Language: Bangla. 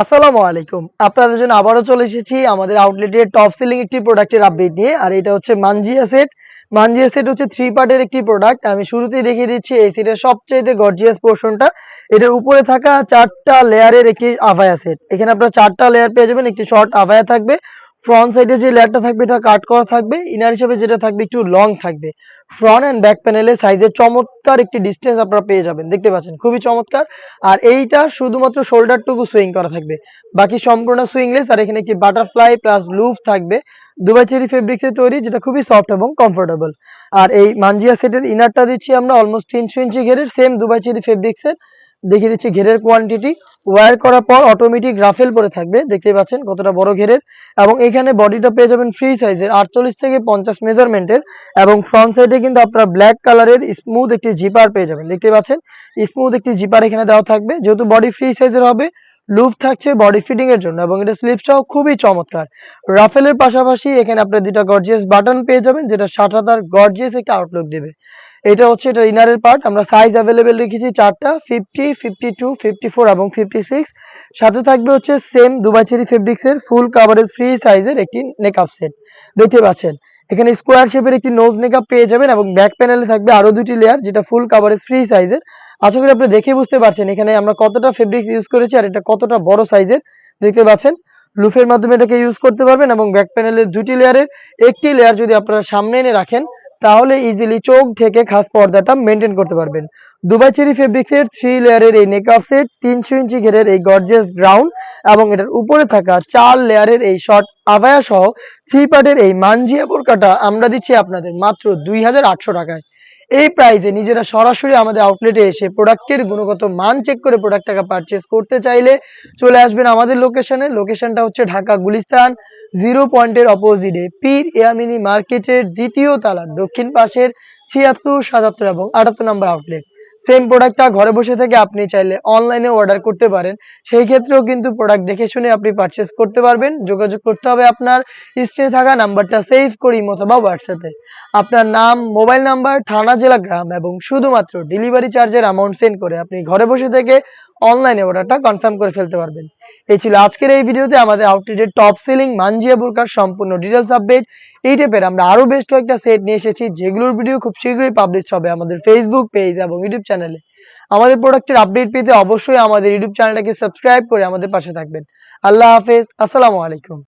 আসসালামু আলাইকুম। আপনাদের জন্য আবারও চলে এসেছি আমাদের আউটলেটের টপ সেলিং একটি প্রোডাক্টের আপডেট নিয়ে, আর এটা হচ্ছে মানজি অ্যাসেট মানজি অ্যাসেট হচ্ছে থ্রি পার্টের একটি প্রোডাক্ট আমি শুরুতেই দেখিয়ে দিচ্ছি, এই সেটের সবচেয়ে গর্জিয়াস পোর্শনটা এটার উপরে থাকা চারটা লেয়ারের একটি আভায়া সেট এখানে আপনারা চারটা লেয়ার পেয়ে যাবেন, একটি শর্ট আভায়া থাকবে। ফ্রন্ট সাইডে যে লেয়ারটা থাকবে, এটা কাট করা থাকবে। ইনার হিসেবে যেটা থাকবে, একটু লং থাকবে। ফ্রন্ট অ্যান্ড ব্যাক প্যানেলে সাইজের চমৎকার একটি ডিস্টেন্স আপনারা পেয়ে যাবেন। দেখতে পাচ্ছেন, খুবই চমৎকার। আর এইটা শুধুমাত্র শোল্ডারটুকু সুইং করা থাকবে। বাকি সম্পূর্ণ সুইংলেস আর এখানে একটি বাটারফ্লাই প্লাস লুফ থাকবে। দুবাই চেরি ফেব্রিক্সে তৈরি, যেটা খুবই সফট এবং কমফোর্টেবল আর এই মানজিয়া সেটের ইনারটা দিচ্ছি আমরা অলমোস্ট তিনশো ইঞ্চি ঘেরের সেম দুবাই চেরি ফেব্রিক্সের দেখিয়ে দিচ্ছি ঘেরের কোয়ান্টিটি ওয়্যার করার পর অটোমেটিক রাফেল পরে থাকবে। দেখতে পাচ্ছেন কতটা বড় ঘেরের। এবং এখানে বডিটা পেয়ে যাবেন ফ্রি সাইজের আটচল্লিশ থেকে পঞ্চাশ মেজারমেন্টের এবং ফ্রন্ট সাইডে কিন্তু আপনারা ব্ল্যাক কালারের স্মুথ একটি জিপার পেয়ে যাবেন। দেখতে পাচ্ছেন স্মুথ একটি জিপার এখানে দেওয়া থাকবে। যেহেতু বডি ফ্রি সাইজের হবে লুপ থাকছে বডি ফিটিং এর জন্য। এবং এটা স্লিপসটাও খুবই চমৎকার। রাফেলের পাশাপাশি এখানে আপনার দুটা গর্জিয়াস বাটন পেয়ে যাবেন, যেটা সাটাতার গর্জিয়াস একটা আউটলুক দেবে। এটা হচ্ছে, এটা ইনারের পার্ট আমরা সাইজ অ্যাভেলেবেল রেখেছি চারটা fifty fifty two fifty four এবং ফিফটি সিক্স সাথে থাকবে হচ্ছে সেম দুবাই চেরি ফেব্রিক্সের ফুল কাভারেজ ফ্রি সাইজের একটি নেকআপ সেট দেখতে পাচ্ছেন, এখানে স্কোয়ার শেপের একটি নোজ মেকআপ পেয়ে যাবেন এবং ব্যাক প্যানেলে থাকবে আরও দুটি লেয়ার যেটা ফুল কাভারেজ ফ্রি সাইজের আশা করি আপনি দেখে বুঝতে পারছেন, এখানে আমরা কতটা ফেব্রিক্স ইউজ করেছি আর এটা কতটা বড় সাইজের দেখতে পাচ্ছেন, লুফের মাধ্যমে এটাকে ইউজ করতে পারবেন এবং ব্যাক প্যানেলের দুটি লেয়ারের একটি লেয়ার যদি আপনারা সামনে এনে রাখেন তাহলে ইজিলি চোখ থেকে খাস পর্দাটা মেনটেন করতে পারবেন। দুবাই চেরি ফেব্রিক্সের থ্রি লেয়ারের এই নেকআপ সেট তিনশো ইঞ্চি ঘেরের এই গর্জেস গ্রাউন্ড এবং এটার উপরে থাকা চার লেয়ারের এই শর্ট আভায়া সহ থ্রি পার্টের এই মানজিয়া বোরকাটা আমরা দিচ্ছি আপনাদের মাত্র দুই হাজার আটশো টাকায়। এই প্রাইসে নিজেরা সরাসরি আমাদের আউটলেটে এসে প্রোডাক্টের গুণগত মান চেক করে প্রোডাক্টটাকে পারচেস করতে চাইলে চলে আসবেন আমাদের লোকেশনে লোকেশনটা হচ্ছে ঢাকা গুলিস্তান জিরো পয়েন্টের অপোজিটে পীর এয়ামিনি মার্কেটের দ্বিতীয় তালার দক্ষিণ পাশের ছিয়াত্তর সাতাত্তর এবং আটাত্তর নম্বর আউটলেট সেম প্রোডাক্টটা ঘরে বসে থেকে আপনি চাইলে অনলাইনে অর্ডার করতে পারেন। সেই ক্ষেত্রেও কিন্তু প্রোডাক্ট দেখে শুনে আপনি পারচেস করতে পারবেন। যোগাযোগ করতে হবে আপনার স্ক্রিনে থাকা নাম্বারটা সেভ করি অথবা হোয়াটসঅ্যাপে আপনার নাম মোবাইল নাম্বার থানা, জেলা, গ্রাম এবং শুধুমাত্র ডেলিভারি চার্জের অ্যামাউন্ট সেন্ড করে আপনি ঘরে বসে থেকে অনলাইনে অর্ডারটা কনফার্ম করে ফেলতে পারবেন। এই ছিল আজকের এই ভিডিওতে। আমাদের আউটলেটের টপ সেলিং মানজিয়া বুরকার সম্পূর্ণ ডিটেলস আপডেট এই টাইপের আমরা আরও বেশ কয়েকটা সেট নিয়ে এসেছি, যেগুলোর ভিডিও খুব শীঘ্রই পাবলিশ হবে আমাদের ফেসবুক পেজ এবং ইউটিউব চ্যানেলে আমাদের প্রোডাক্টের আপডেট পেতে অবশ্যই আমাদের ইউটিউব চ্যানেলটাকে সাবস্ক্রাইব করে আমাদের পাশে থাকবেন। আল্লাহ হাফেজ। আসসালামু আলাইকুম।